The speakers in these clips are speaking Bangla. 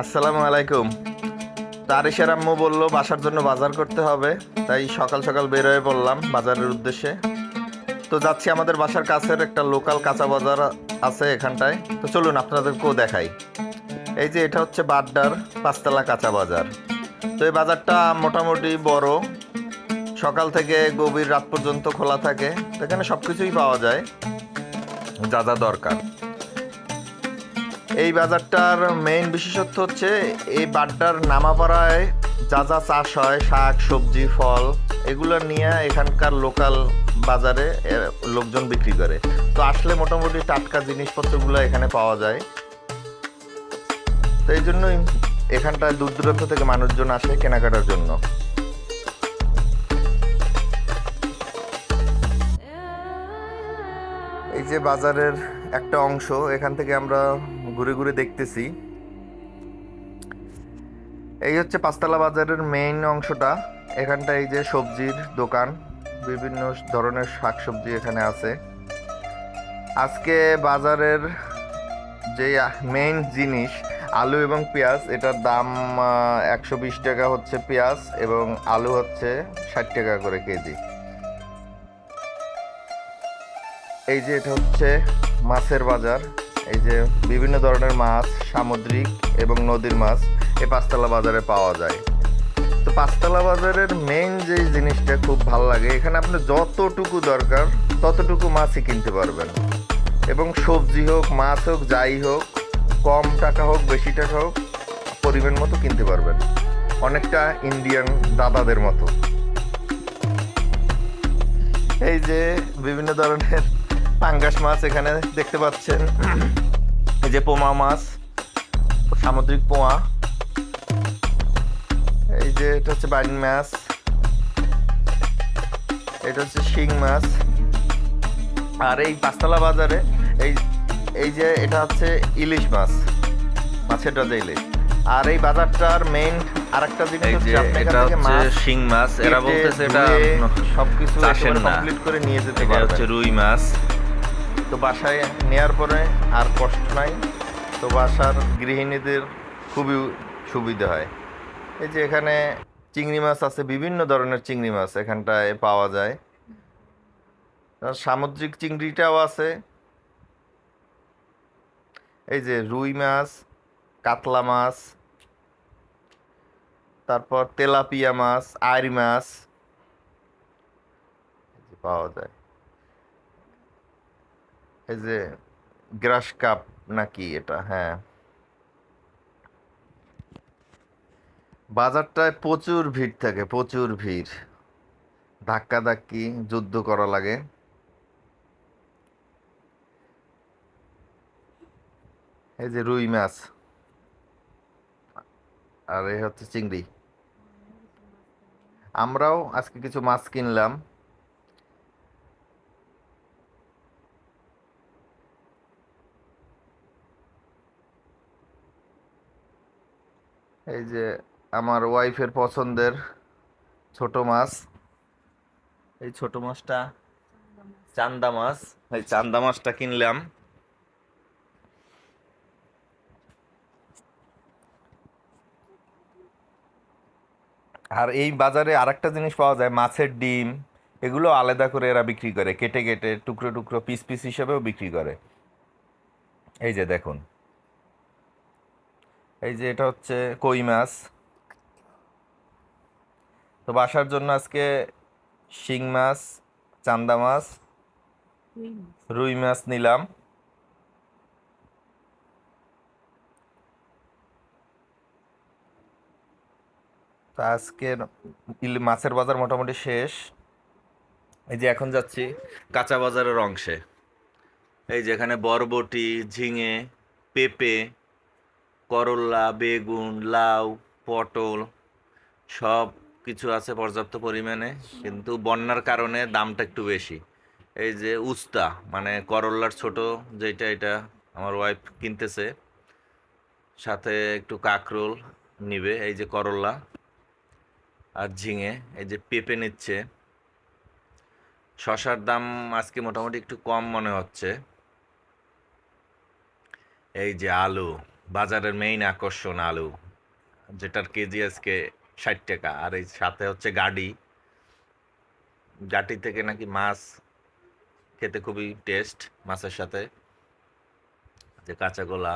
আসসালামু আলাইকুম। তারিশের আম্মু বলল, বাসার জন্য বাজার করতে হবে, তাই সকাল সকাল বের হয়ে পড়লাম বাজারের উদ্দেশ্যে। তো যাচ্ছি আমাদের বাসার কাছের একটা লোকাল কাঁচা বাজার আছে এখানটায়। তো চলুন আপনাদেরকেও দেখাই। এই যে এটা হচ্ছে বাড্ডার পাঁচতলা কাঁচা বাজার। তো এই বাজারটা মোটামুটি বড়। সকাল থেকে গভীর রাত পর্যন্ত খোলা থাকে। এখানে সব কিছুই পাওয়া যায়। যা যা দরকার। এই বাজারটার মেইন বিশেষত্ব হচ্ছে এই বাড্ডার নামাপাড়ায় যা যা চাষ হয়, শাক, সবজি, ফল, এগুলো নিয়ে এখানকার লোকাল বাজারে লোকজন বিক্রি করে। তো আসলে মোটামুটি টাটকা জিনিসপত্রগুলো এখানে পাওয়া যায়। তো এই জন্যই এখানটায় দূর দূরান্ত থেকে মানুষজন আসে কেনাকাটার জন্য। এই যে বাজারের একটা অংশ, এখান থেকে আমরা ঘুরে ঘুরে দেখতেছি। এই হচ্ছে পাঁচতলা বাজারের মেইন অংশটা। এখানটা এই যে সবজির দোকান, বিভিন্ন ধরনের শাকসবজি এখানে আছে। আজকে বাজারের যে মেইন জিনিস, আলু এবং পেঁয়াজ, এটার দাম একশো বিশ টাকা হচ্ছে পেঁয়াজ এবং আলু হচ্ছে ষাট টাকা করে কেজি। এই যে এটা হচ্ছে মাছের বাজার। এই যে বিভিন্ন ধরনের মাছ, সামুদ্রিক এবং নদীর মাছ এই পাঁচতলা বাজারে পাওয়া যায়। তো পাঁচতলা বাজারের মেইন যে জিনিসটা খুব ভালো লাগে, এখানে আপনি যতটুকু দরকার ততটুকু মাছই কিনতে পারবেন। এবং সবজি হোক, মাছ হোক, যাই হোক, কম টাকা হোক, বেশি টাকা হোক, পরিমাণ মতো কিনতে পারবেন। অনেকটা ইন্ডিয়ান দাদাদের মতো। এই যে বিভিন্ন ধরনের পাঙ্গাস মাছ এখানে দেখতে পাচ্ছেন। এই যে পোমা মাছ সামুদ্রিক পোয়া এই যে এটা হচ্ছে বাইন মাছ। এটা হচ্ছে শিং মাছ। আর এই পাঁচতলা বাজারে এই এই যে এটা হচ্ছে ইলিশ মাছ। মাছের রাজা ইলিশ। আর এই বাজারটার মেইন আরেকটা জিনিস হচ্ছে আপনি এটা হচ্ছে শিং মাছ। এরা বলতেছে এটা সবকিছু। কমপ্লিট করে নিয়ে যেতে এটা হচ্ছে রুই মাছ। তো বাসায় নেওয়ার পরে আর কষ্ট নাই। তো বাসার গৃহিণীদের খুবই সুবিধা হয়। এই যে এখানে চিংড়ি মাছ আছে, বিভিন্ন ধরনের চিংড়ি মাছ এখানটায় পাওয়া যায়। সামুদ্রিক চিংড়িটাও আছে। এই যে রুই মাছ, কাতলা মাছ, তারপর তেলাপিয়া মাছ আইর মাছ পাওয়া যায়। এই যে গ্রাস কাপ নাকি এটা? হ্যাঁ। বাজারটায় প্রচুর ভিড় থাকে, প্রচুর ভিড়। ধাক্কা ধাক্কি যুদ্ধ করা লাগে। এই যে রুই মাছ। আর এই হচ্ছে চিংড়ি। আমরাও আজকে কিছু মাছ কিনলাম। এই যে আমার ওয়াইফের পছন্দের ছোট মাছ। এই ছোট মাছটা চান্দা মাছ। এই চান্দা মাছটা কিনলাম। আর এই বাজারে আরেকটা জিনিস পাওয়া যায়, মাছের ডিম। এগুলো আলাদা করে এরা বিক্রি করে, কেটে কেটে টুকরো টুকরো পিস পিস হিসেবেও বিক্রি করে। এই যে দেখুন। এই যে এটা হচ্ছে কই মাছ। তো বাসার জন্য আজকে শিং মাছ, চান্দা মাছ, রুই মাছ নিলাম। তা মাছের বাজার মোটামুটি শেষ। এই যে এখন যাচ্ছি কাঁচা বাজারের অংশে। এই যে এখানে বরবটি, ঝিঙে, পেঁপে করল্লা বেগুন, লাউ, পটল সব কিছু আছে পর্যাপ্ত পরিমাণে, কিন্তু বন্যার কারণে দামটা একটু বেশি। এই যে উস্তা মানে করল্লার ছোট যেটা এটা আমার ওয়াইফ কিনতেছে, সাথে একটু কাকরোল নিবে, এই যে করল্লা আর ঝিঙে, এই যে পেঁপে নিচ্ছে। শশার দাম আজকে মোটামুটি একটু কম মনে হচ্ছে। এই যে আলু। বাজারের মেইন আকর্ষণ আলু, যেটার কেজি আজকে ষাট টাকা। আর এই সাথে হচ্ছে গাডি। গাটি থেকে নাকি মাছ খেতে খুবই টেস্ট মাছের সাথে। যে কাঁচা গোলা।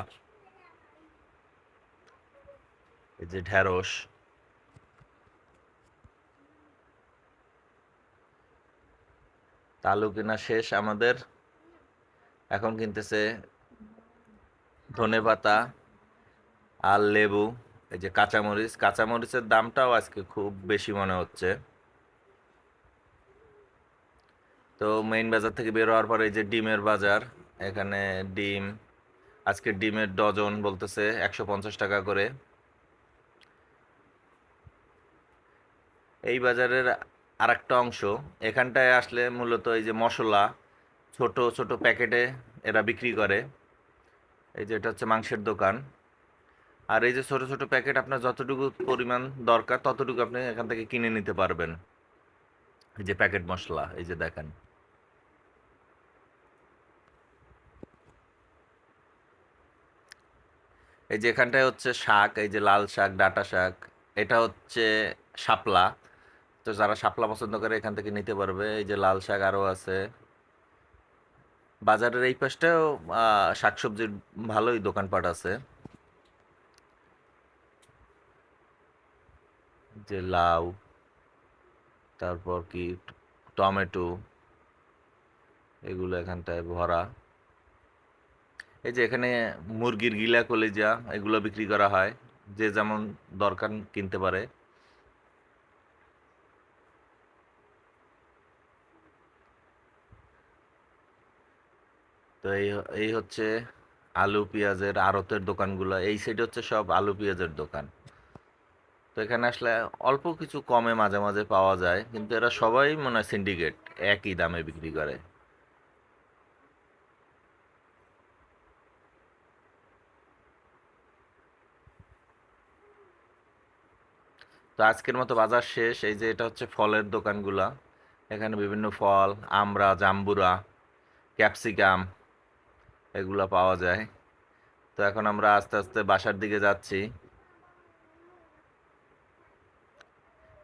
এই যে ঢেঁড়স। আলু কেনা শেষ আমাদের। এখন কিনতেছে ধনে পাতা আর লেবু, এই যে কাঁচামরিচ, কাঁচামরিচের দামটাও আজকে খুব বেশি মনে হচ্ছে। তো মেইন বাজার থেকে বের হওয়ার পরে এই যে ডিমের বাজার, এখানে ডিম, আজকে ডিমের ডজন বলতেছে একশো পঞ্চাশ টাকা করে। এই বাজারের আর একটা অংশ, এখানটায় আসলে মূলত এই যে মশলা, ছোট ছোট প্যাকেটে এরা বিক্রি করে। এই যে এটা হচ্ছে মাংসের দোকান। আর এই যে ছোট ছোট প্যাকেট আপনার যতটুকু পরিমাণ দরকার, ততটুকু আপনি এখান থেকে কিনে নিতে পারবেন। এই যে প্যাকেট মশলা, এই যে দেখেন। এই যে এখানটায় হচ্ছে শাক, এই যে লাল শাক, ডাঁটা শাক, এটা হচ্ছে শাপলা। তো যারা শাপলা পছন্দ করে এখান থেকে নিতে পারবে। এই যে লাল শাক আরও আছে। বাজারের এই পাশটাও শাকসবজির ভালোই দোকানপাট আছে। যে লাউ, তারপর কি টমেটো, এগুলো এখানটায় ভরা। এই যে এখানে মুরগির গিলা কলিজা, এগুলো বিক্রি করা হয়, যে যেমন দরকার কিনতে পারে। তো এই এই হচ্ছে আলু, পেঁয়াজের আড়তের দোকানগুলো, এই সাইডে হচ্ছে সব আলু, পেঁয়াজের দোকান। তো এখানে আসলে অল্প কিছু কমে মাঝে মাঝে পাওয়া যায়, কিন্তু এরা সবাই মনে হয় সিন্ডিকেট একই দামে বিক্রি করে। তো আজকের মতো বাজার শেষ, এই যে এটা হচ্ছে ফলের দোকানগুলা। এখানে বিভিন্ন ফল আমড়া জাম্বুরা, ক্যাপসিকাম, এগুলা পাওয়া যায়। তো এখন আমরা আস্তে আস্তে বাসার দিকে যাচ্ছি।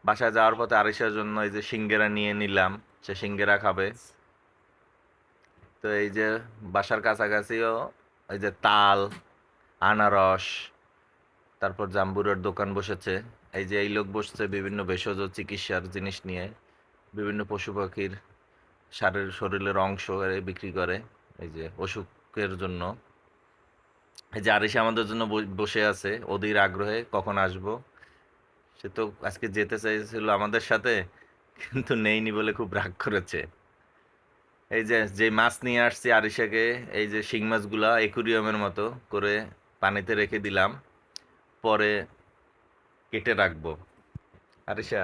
বাসায় যাওয়ার পথে আরিশার জন্য এই যে সিঙ্গেরা নিয়ে নিলাম সে সিঙ্গেরা খাবে। তো এই যে বাসার কাছাকাছিও এই যে তাল আনারস তারপর জাম্বুরের দোকান বসেছে। এই যে এই লোক বসছে বিভিন্ন ভেষজ চিকিৎসার জিনিস নিয়ে বিভিন্ন পশু পাখির সারের শরীরের অংশ বিক্রি করে এই যে অসুখের জন্য। এই যে আরিশা আমাদের জন্য বসে আছে ওদের আগ্রহে কখন আসব? সে তো আজকে যেতে চাইছিল আমাদের সাথে, কিন্তু নেইনি বলে খুব রাগ করেছে। এই যে যে মাছ নিয়ে আসছি আরিশাকে, এই যে শিং মাছগুলা একুরিয়ামের মতো করে পানিতে রেখে দিলাম, পরে কেটে রাখব। আরিশা।